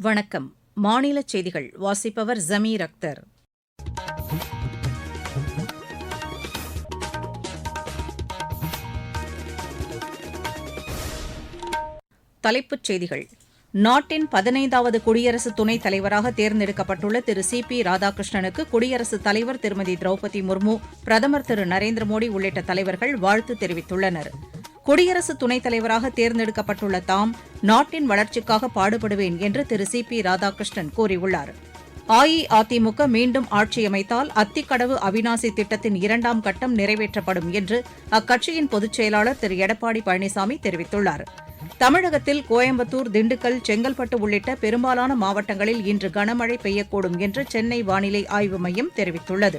வணக்கம். மாநில செய்திகள் வாசிப்பவர் ஜமீர் அக்தர். தலைப்புச் செய்திகள். நாட்டின் பதினைந்தாவது குடியரசு துணைத் தலைவராக தேர்ந்தெடுக்கப்பட்டுள்ள திரு சி பி ராதாகிருஷ்ணனுக்கு குடியரசுத் தலைவர் திருமதி திரௌபதி முர்மு பிரதமர் திரு நரேந்திர மோடி உள்ளிட்ட தலைவர்கள் வாழ்த்து தெரிவித்துள்ளனர். குடியரசு துணைத் தலைவராக தேர்ந்தெடுக்கப்பட்டுள்ள தாம் நாட்டின் வளர்ச்சிக்காக பாடுபடுவேன் என்று திரு சி பி ராதாகிருஷ்ணன் கூறியுள்ளார். அஇஅதிமுக மீண்டும் ஆட்சியமைத்தால் அத்திக்கடவு அவினாசி திட்டத்தின் இரண்டாம் கட்டம் நிறைவேற்றப்படும் என்று அக்கட்சியின் பொதுச் செயலாளர் திரு எடப்பாடி பழனிசாமி தெரிவித்துள்ளார். தமிழகத்தில் கோயம்புத்தூர் திண்டுக்கல் செங்கல்பட்டு உள்ளிட்ட பெரும்பாலான மாவட்டங்களில் இன்று கனமழை பெய்யக்கூடும் என்று சென்னை வானிலை ஆய்வு மையம் தெரிவித்துள்ளது.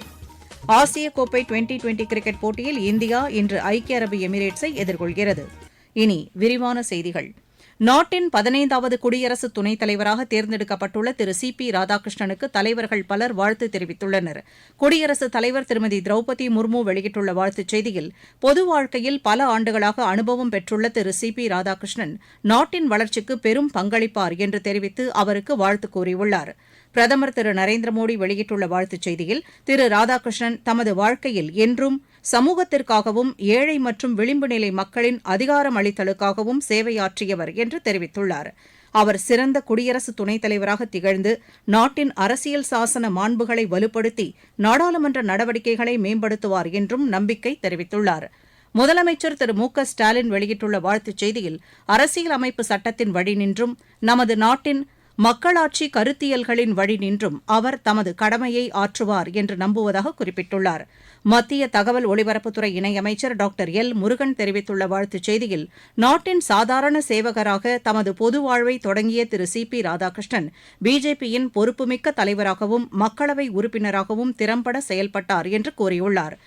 ஆசிய கோப்பை டுவெண்டி டுவெண்டி கிரிக்கெட் போட்டியில் இந்தியா இன்று ஐக்கிய அரபு எமிரேட்ஸை எதிர்கொள்கிறது. இனி விரிவான செய்திகள். நாட்டின் பதினைந்தாவது குடியரசு துணைத் தலைவராக தேர்ந்தெடுக்கப்பட்டுள்ள திரு சி பி ராதாகிருஷ்ணனுக்கு தலைவர்கள் பலர் வாழ்த்து தெரிவித்துள்ளனர். குடியரசுத் தலைவர் திருமதி திரௌபதி முர்மு வெளியிட்டுள்ள வாழ்த்துச் செய்தியில் பொது வாழ்க்கையில் பல ஆண்டுகளாக அனுபவம் பெற்றுள்ள திரு சி பி ராதாகிருஷ்ணன் நாட்டின் வளர்ச்சிக்கு பெரும் பங்களிப்பார் என்று தெரிவித்து அவருக்கு வாழ்த்து கூறியுள்ளார். பிரதமர் திரு நரேந்திர மோடி வெளியிட்டுள்ள வாழ்த்துச் செய்தியில் திரு ராதாகிருஷ்ணன் தமது வாழ்க்கையில் என்றும் சமூகத்திற்காகவும் ஏழை மற்றும் விளிம்பு நிலை மக்களின் அதிகாரம் அளித்தலுக்காகவும் சேவையாற்றியவர் என்று தெரிவித்துள்ளார். அவர் சிறந்த குடியரசு துணைத் தலைவராக திகழ்ந்து நாட்டின் அரசியல் சாசன மாண்புகளை வலுப்படுத்தி நாடாளுமன்ற நடவடிக்கைகளை மேம்படுத்துவார் என்றும் நம்பிக்கை தெரிவித்துள்ளார். முதலமைச்சர் திரு மு க ஸ்டாலின் வெளியிட்டுள்ள வாழ்த்துச் செய்தியில் அரசியல் அமைப்பு சட்டத்தின் வழி நின்றும் நமது நாட்டின் மக்களாட்சி கருத்தியல்களின் வழி நின்றும் அவர் தமது கடமையை ஆற்றுவார் என்று நம்புவதாக குறிப்பிட்டுள்ளார். மத்திய தகவல் ஒலிபரப்புத்துறை இணையமைச்சர் டாக்டர் எல். முருகன் தெரிவித்துள்ள வாழ்த்துச் செய்தியில் நாட்டின் சாதாரண சேவகராக தமது பொது வாழ்வை தொடங்கிய திரு. சி. பி. ராதாகிருஷ்ணன் பிஜேபியின் பொறுப்புமிக்க தலைவராகவும் மக்களவை உறுப்பினராகவும் திறம்பட செயல்பட்டார் என்று கூறியுள்ளார்.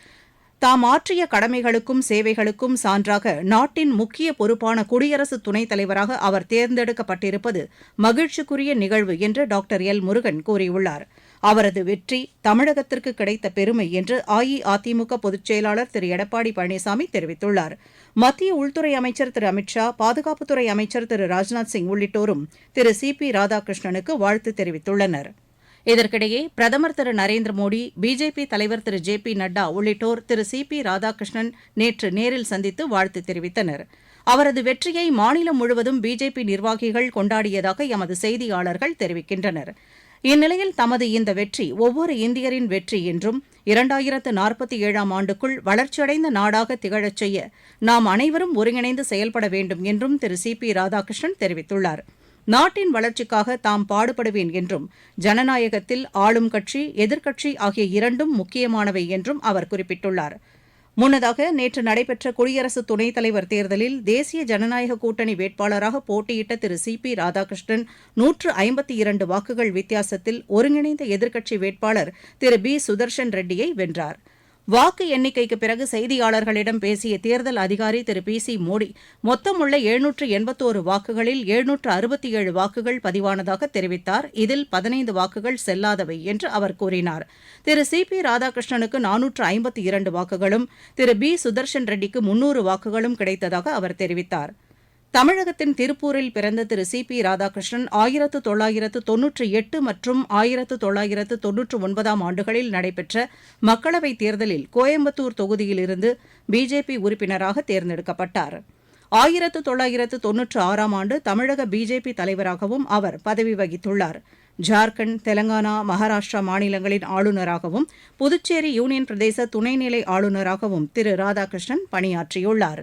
தாம் ஆற்றிய கடமைகளுக்கும் சேவைகளுக்கும் சான்றாக நாட்டின் முக்கிய பொறுப்பான குடியரசு துணைத் தலைவராக அவர் தேர்ந்தெடுக்கப்பட்டிருப்பது மகிழ்ச்சிக்குரிய நிகழ்வு என்று டாக்டர் எல். முருகன் கூறியுள்ளார். அவரது வெற்றி தமிழகத்திற்கு கிடைத்த பெருமை என்று அஇஅதிமுக பொதுச் செயலாளர் திரு. எடப்பாடி பழனிசாமி தெரிவித்துள்ளார். மத்திய உள்துறை அமைச்சர் திரு. அமித் ஷா பாதுகாப்புத்துறை அமைச்சர் திரு. ராஜ்நாத் சிங் உள்ளிட்டோரும் திரு. சி. பி. ராதாகிருஷ்ணனுக்கு வாழ்த்து தெரிவித்துள்ளனா் இதற்கிடையே பிரதமர் திரு நரேந்திர மோடி பிஜேபி தலைவர் திரு ஜே பி நட்டா உள்ளிட்டோர் திரு சி பி ராதாகிருஷ்ணன் நேற்று நேரில் சந்தித்து வாழ்த்து தெரிவித்தனர். அவரது வெற்றியை மாநிலம் முழுவதும் பிஜேபி நிர்வாகிகள் கொண்டாடியதாக எமது செய்தியாளர்கள் தெரிவிக்கின்றனர். இந்நிலையில் தமது இந்த வெற்றி ஒவ்வொரு இந்தியரின் வெற்றி என்றும் இரண்டாயிரத்து நாற்பத்தி ஏழாம் ஆண்டுக்குள் வளர்ச்சியடைந்த நாடாக திகழச் செய்ய நாம் அனைவரும் ஒருங்கிணைந்து செயல்பட வேண்டும் என்றும் திரு சி பி ராதாகிருஷ்ணன் தெரிவித்துள்ளாா் நாட்டின் வளர்ச்சிக்காக தாம் பாடுபடுவேன் என்றும் ஜனநாயகத்தில் ஆளும் கட்சி எதிர்க்கட்சி ஆகிய இரண்டும் முக்கியமானவை என்றும் அவர் குறிப்பிட்டுள்ளார். முன்னதாக நேற்று நடைபெற்ற குடியரசு துணைத் தலைவர் தேர்தலில் தேசிய ஜனநாயக கூட்டணி வேட்பாளராக போட்டியிட்ட திரு சி. பி. ராதாகிருஷ்ணன் நூற்று ஐம்பத்தி இரண்டு வாக்குகள் வித்தியாசத்தில் ஒருங்கிணைந்த எதிர்க்கட்சி வேட்பாளர் திரு பி. சுதர்ஷன் ரெட்டியை வென்றாா் வாக்கு எண்ணிக்கைக்கு பிறகு செய்தியாளர்களிடம் பேசிய தேர்தல் அதிகாரி திரு பி சி மோடி மொத்தமுள்ள எழுநூற்று எண்பத்தோரு வாக்குகளில் எழுநூற்று அறுபத்தி ஏழு வாக்குகள் பதிவானதாக தெரிவித்தார். இதில் பதினைந்து வாக்குகள் செல்லாதவை என்று அவர் கூறினார். திரு சி பி ராதாகிருஷ்ணனுக்கு நானூற்று ஐம்பத்தி இரண்டு வாக்குகளும் திரு பி சுதர்ஷன் ரெட்டிக்கு முன்னூறு வாக்குகளும் கிடைத்ததாக அவர் தெரிவித்தார். தமிழகத்தின் திருப்பூரில் பிறந்த திரு சி பி ராதாகிருஷ்ணன் ஆயிரத்து தொள்ளாயிரத்து தொன்னூற்றி எட்டு மற்றும் ஆயிரத்து தொள்ளாயிரத்து தொன்னூற்று ஒன்பதாம் ஆண்டுகளில் நடைபெற்ற மக்களவைத் தேர்தலில் கோயம்புத்தூர் தொகுதியிலிருந்து பிஜேபி உறுப்பினராக தேர்ந்தெடுக்கப்பட்டார். ஆயிரத்து தொள்ளாயிரத்து தொன்னூற்று ஆறாம் ஆண்டு தமிழக பிஜேபி தலைவராகவும் அவர் பதவி வகித்துள்ளார். ஜார்க்கண்ட் தெலங்கானா மகாராஷ்டிரா மாநிலங்களின் ஆளுநராகவும் புதுச்சேரி யூனியன் பிரதேச துணைநிலை ஆளுநராகவும் திரு ராதாகிருஷ்ணன் பணியாற்றியுள்ளாா்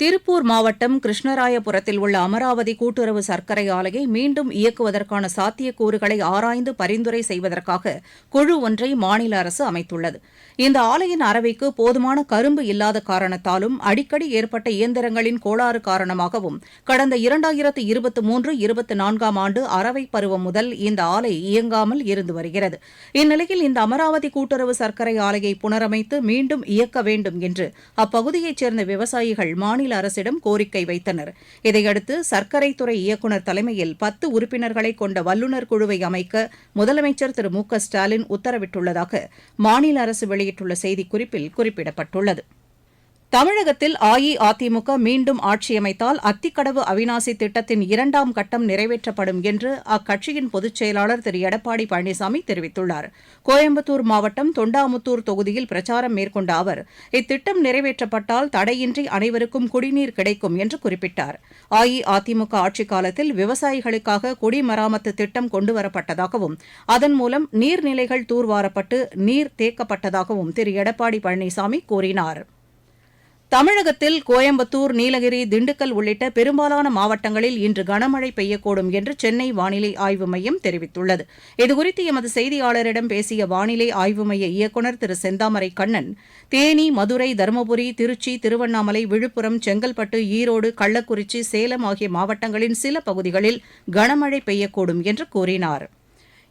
திருப்பூர் மாவட்டம் கிருஷ்ணராயபுரத்தில் உள்ள அமராவதி கூட்டுறவு சர்க்கரை ஆலையை மீண்டும் இயக்குவதற்கான சாத்தியக்கூறுகளை ஆராய்ந்து பரிந்துரை செய்வதற்காக குழு ஒன்றை மாநில அரசு அமைத்துள்ளது. இந்த ஆலையின் அரவைக்கு போதுமான கரும்பு இல்லாத காரணத்தாலும் அடிக்கடி ஏற்பட்ட இயந்திரங்களின் கோளாறு காரணமாகவும் கடந்த இரண்டாயிரத்து இருபத்தி மூன்று இருபத்தி நான்காம் ஆண்டு அரவை பருவம் முதல் இந்த ஆலை இயங்காமல் இருந்து வருகிறது. இந்நிலையில் இந்த அமராவதி கூட்டுறவு சர்க்கரை ஆலையை புனரமைத்து மீண்டும் இயக்க வேண்டும் என்று அப்பகுதியைச் சேர்ந்த விவசாயிகள் மாநில அரசிடம் கோரிக்கை வைத்தனர். இதையடுத்து சர்க்கரைத்துறை இயக்குநர் தலைமையில் பத்து உறுப்பினர்களை கொண்ட வல்லுநர் குழுவை அமைக்க முதலமைச்சர் திரு மு க ஸ்டாலின் உத்தரவிட்டுள்ளதாக மாநில அரசு வெளியிட்டுள்ள செய்திக்குறிப்பில் குறிப்பிடப்பட்டுள்ளது. தமிழகத்தில் அஇஅதிமுக மீண்டும் ஆட்சியமைத்தால் அத்திக்கடவு அவினாசி திட்டத்தின் இரண்டாம் கட்டம் நிறைவேற்றப்படும் என்று அக்கட்சியின் பொதுச் செயலாளர் திரு. எடப்பாடி பழனிசாமி தெரிவித்துள்ளார். கோயம்புத்தூர் மாவட்டம் தொண்டாமுத்தூர் தொகுதியில் பிரச்சாரம் மேற்கொண்ட அவர் இத்திட்டம் நிறைவேற்றப்பட்டால் தடையின்றி அனைவருக்கும் குடிநீர் கிடைக்கும் என்று குறிப்பிட்டார். அஇஅதிமுக ஆட்சிக் காலத்தில் விவசாயிகளுக்காக குடிமராமத்து திட்டம் கொண்டுவரப்பட்டதாகவும் அதன் மூலம் நீர்நிலைகள் தூர்வாரப்பட்டு நீர் தேக்கப்பட்டதாகவும் திரு. எடப்பாடி பழனிசாமி கூறினார். தமிழகத்தில் கோயம்புத்தூர் நீலகிரி திண்டுக்கல் உள்ளிட்ட பெரும்பாலான மாவட்டங்களில் இன்று கனமழை பெய்யக்கூடும் என்று சென்னை வானிலை ஆய்வு மையம் தெரிவித்துள்ளது. இதுகுறித்து எமது செய்தியாளரிடம் பேசிய வானிலை ஆய்வு மைய இயக்குநர் திரு செந்தாமரை கண்ணன் தேனி மதுரை தருமபுரி திருச்சி திருவண்ணாமலை விழுப்புரம் செங்கல்பட்டு ஈரோடு கள்ளக்குறிச்சி சேலம் ஆகிய மாவட்டங்களின் சில பகுதிகளில் கனமழை பெய்யக்கூடும் என்று கூறினார்.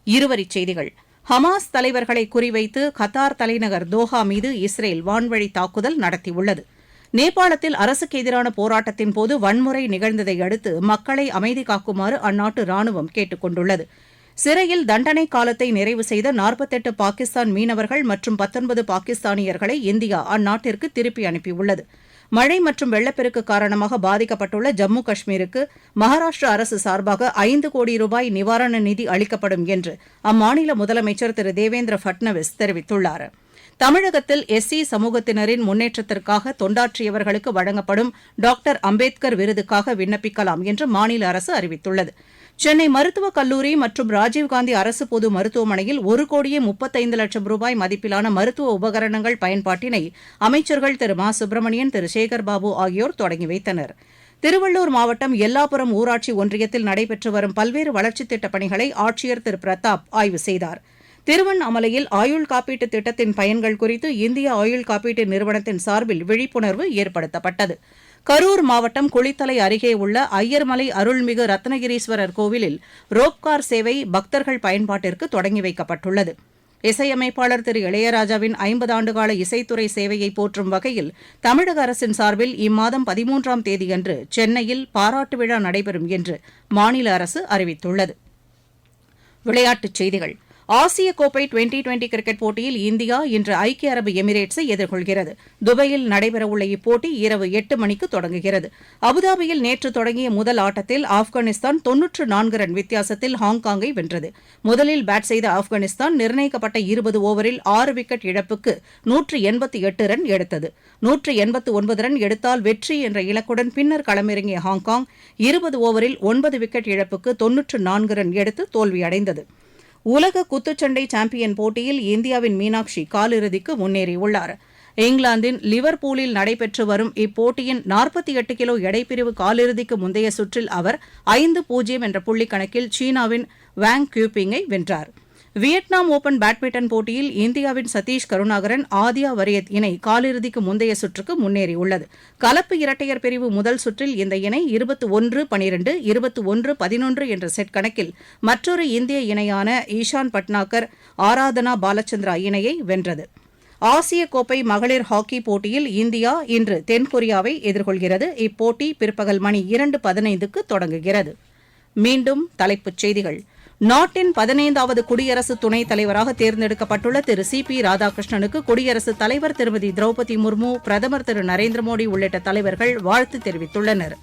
இருவரிச் செய்திகள். ஹமாஸ் தலைவர்களை குறிவைத்து கத்தார் தலைநகர் தோஹா மீது இஸ்ரேல் வான்வழி தாக்குதல் நடத்தியுள்ளது. நேபாளத்தில் அரசுக்கு எதிரான போராட்டத்தின் போது வன்முறை நிகழ்ந்ததை அடுத்து மக்களை அமைதி காக்குமாறு அந்நாட்டு ராணுவம் கேட்டுக் கொண்டுள்ளது. சிறையில் தண்டனை காலத்தை நிறைவு செய்த நாற்பத்தெட்டு பாகிஸ்தான் மீனவர்கள் மற்றும் பத்தொன்பது பாகிஸ்தானியர்களை இந்தியா அந்நாட்டிற்கு திருப்பி அனுப்பியுள்ளது. மழை மற்றும் வெள்ளப்பெருக்கு காரணமாக பாதிக்கப்பட்டுள்ள ஜம்மு காஷ்மீருக்கு மகாராஷ்டிர அரசு சார்பாக ஐந்து கோடி ரூபாய் நிவாரண நிதி அளிக்கப்படும் என்று அம்மாநில முதலமைச்சர் திரு தேவேந்திர பட்னவிஸ் தெரிவித்துள்ளாா் தமிழகத்தில் எஸ்சி சமூகத்தினரின் முன்னேற்றத்திற்காக தொண்டாற்றியவர்களுக்கு வழங்கப்படும் டாக்டர் அம்பேத்கர் விருதுக்காக விண்ணப்பிக்கலாம் என்று மாநில அரசு அறிவித்துள்ளது. சென்னை மருத்துவக் கல்லூரி மற்றும் ராஜீவ்காந்தி அரசு பொது மருத்துவமனையில் ஒரு கோடியே முப்பத்தைந்து லட்சம் ரூபாய் மதிப்பிலான மருத்துவ உபகரணங்கள் பயன்பாட்டினை அமைச்சர்கள் திரு. மா. சுப்பிரமணியன் திரு. சேகர்பாபு ஆகியோர் தொடங்கி வைத்தனர். திருவள்ளூர் மாவட்டம் எல்லாபுரம் ஊராட்சி ஒன்றியத்தில் நடைபெற்று வரும் பல்வேறு வளர்ச்சித் திட்டப் பணிகளை ஆட்சியர் திரு. பிரதாப் ஆய்வு செய்தாா் திருவண்ணாமலையில் ஆயுள் காப்பீட்டு திட்டத்தின் பயன்கள் குறித்து இந்திய ஆயுள் காப்பீட்டு நிறுவனத்தின் சார்பில் விழிப்புணர்வு ஏற்படுத்தப்பட்டது. கரூர் மாவட்டம் குளித்தலை அருகே உள்ள ஐயர்மலை அருள்மிகு ரத்னகிரீஸ்வரர் கோவிலில் ரோப்கார் சேவை பக்தர்கள் பயன்பாட்டிற்கு தொடங்கி வைக்கப்பட்டுள்ளது. இசையமைப்பாளர் திரு இளையராஜாவின் ஐம்பது ஆண்டுகால இசைத்துறை சேவையை போற்றும் வகையில் தமிழக அரசின் சார்பில் இம்மாதம் பதிமூன்றாம் தேதியன்று சென்னையில் பாராட்டு விழா நடைபெறும் என்று மாநில அரசு அறிவித்துள்ளது. விளையாட்டுச் செய்திகள். ஆசிய கோப்பை டுவெண்டி டுவெண்டி கிரிக்கெட் போட்டியில் இந்தியா இன்று ஐக்கிய அரபு எமிரேட்ஸை எதிர்கொள்கிறது. துபாயில் நடைபெறவுள்ள இப்போட்டி இரவு எட்டு மணிக்கு தொடங்குகிறது. அபுதாபியில் நேற்று தொடங்கிய முதல் ஆட்டத்தில் ஆப்கானிஸ்தான் தொன்னூற்று நான்கு ரன் வித்தியாசத்தில் ஹாங்காங்கை வென்றது. முதலில் பேட் செய்த ஆப்கானிஸ்தான் நிர்ணயிக்கப்பட்ட இருபது ஓவரில் ஆறு விக்கெட் இழப்புக்கு நூற்று எண்பத்தி எட்டு ரன் எடுத்தது. நூற்று எண்பத்து ஒன்பது ரன் எடுத்தால் வெற்றி என்ற இலக்குடன் பின்னர் களமிறங்கிய ஹாங்காங் இருபது ஓவரில் ஒன்பது விக்கெட் இழப்புக்கு தொன்னூற்று நான்கு ரன் எடுத்து தோல்வியடைந்தது. உலக குத்துச்சண்டை சாம்பியன் போட்டியில் இந்தியாவின் மீனாட்சி காலிறுதிக்கு முன்னேறியுள்ளார். இங்கிலாந்தின் லிவர்பூலில் நடைபெற்று வரும் இப்போட்டியின் நாற்பத்தி எட்டு கிலோ எடைப்பிரிவு காலிறுதிக்கு முந்தைய சுற்றில் அவர் ஐந்து பூஜ்ஜியம் என்ற புள்ளி கணக்கில் சீனாவின் வாங் கியூபிங்கை வென்றார். வியட்நாம் ஓபன் பேட்மிண்டன் போட்டியில் இந்தியாவின் சதீஷ் கருணாகரன் ஆதியா வரியத் இணை காலிறுதிக்கு முந்தைய சுற்றுக்கு முன்னேறியுள்ளது. கலப்பு இரட்டையர் பிரிவு முதல் சுற்றில் இந்த இணை இருபத்தி ஒன்று பனிரெண்டு இருபத்தி ஒன்று பதினொன்று என்ற செட் கணக்கில் மற்றொரு இந்திய இணையான ஈஷான் பட்னாகர் ஆராதனா பாலச்சந்திரா இணையை வென்றது. ஆசிய கோப்பை மகளிர் ஹாக்கி போட்டியில் இந்தியா இன்று தென்கொரியாவை எதிர்கொள்கிறது. இப்போட்டி பிற்பகல் மணி இரண்டு பதினைந்துக்கு தொடங்குகிறது. மீண்டும் தலைப்புச் செய்திகள். நாட்டின் பதினைந்தாவது குடியரசு துணைத் தலைவராக தேர்ந்தெடுக்கப்பட்டுள்ள திரு சி பி ராதாகிருஷ்ணனுக்கு குடியரசுத் தலைவர் திருமதி திரௌபதி முர்மு பிரதமர் திரு நரேந்திர மோடி உள்ளிட்ட தலைவர்கள் வாழ்த்து தெரிவித்துள்ளனர்.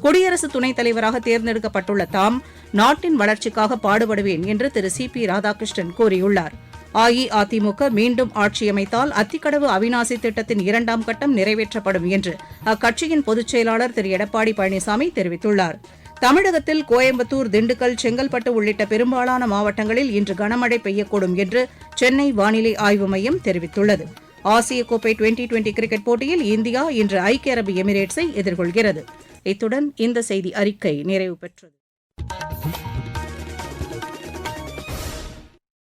குடியரசு துணைத் தலைவராக தேர்ந்தெடுக்கப்பட்டுள்ள தாம் நாட்டின் வளர்ச்சிக்காக பாடுபடுவேன் என்று திரு சி பி ராதாகிருஷ்ணன் கூறியுள்ளார். அஇஅதிமுக மீண்டும் ஆட்சியமைத்தால் அத்திக்கடவு அவிநாசி திட்டத்தின் இரண்டாம் கட்டம் நிறைவேற்றப்படும் என்று அக்கட்சியின் பொதுச் செயலாளர் திரு எடப்பாடி பழனிசாமி தெரிவித்துள்ளார். தமிழகத்தில் கோயம்புத்தூர் திண்டுக்கல் செங்கல்பட்டு உள்ளிட்ட பெரும்பாலான மாவட்டங்களில் இன்று கனமழை பெய்யக்கூடும் என்று சென்னை வானிலை ஆய்வு மையம் தெரிவித்துள்ளது. ஆசிய கோப்பை டுவெண்டி டுவெண்டி கிரிக்கெட் போட்டியில் இந்தியா இன்று ஐக்கிய அரபு எமிரேட்ஸை எதிர்கொள்கிறது. இத்துடன் இந்த செய்தி அறிக்கை நிறைவு பெற்றது.